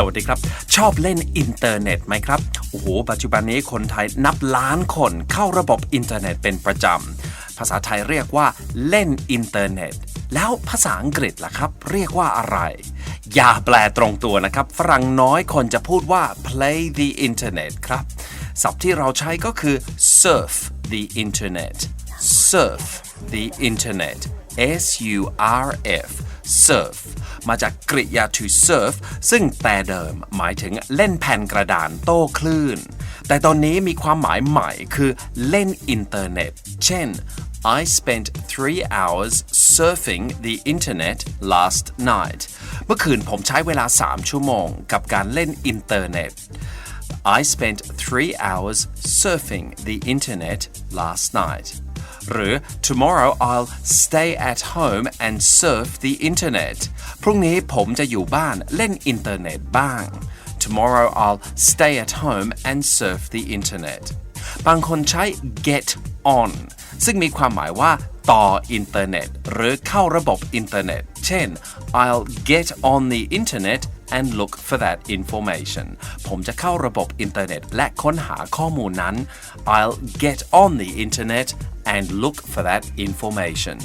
สวัสดีครับ ชอบเล่นอินเทอร์เน็ตไหมครับ โอ้โห ปัจจุบันนี้คนไทยนับล้านคนเข้าระบบอินเทอร์เน็ตเป็นประจำ ภาษาไทยเรียกว่าเล่นอินเทอร์เน็ต แล้วภาษาอังกฤษล่ะครับ เรียกว่าอะไร อย่าแปลตรงตัวนะครับ ฝรั่งน้อยคนจะพูดว่า play the internet ครับ ศัพท์ที่เราใช้ก็คือ surf the internet surf the internet S U R F surf มาจากกริยา to surf ซึ่งแต่เดิมหมายถึงเล่นแผ่นกระดานโต้คลื่น แต่ตอนนี้มีความหมายใหม่คือเล่นอินเทอร์เน็ต เช่น I spent three hours surfing the internet last night เมื่อคืนผมใช้เวลา 3 ชั่วโมงกับการเล่นอินเทอร์เน็ต I spent three hours surfing the internet last night หรือ tomorrow I'll stay at home and surf the internet พรุ่งนี้ผมจะอยู่บ้านเล่นอินเทอร์เน็ตบ้าง tomorrow I'll stay at home and surf the internet บางคนใช้ get on ซึ่งมีความหมายว่า ต่ออินเทอร์เน็ต หรือเข้าระบบอินเทอร์เน็ต เช่น I'll get on the internet and look for that information ผมจะเข้าระบบอินเทอร์เน็ต และค้นหาข้อมูลนั้น I'll get on the internet and look for that information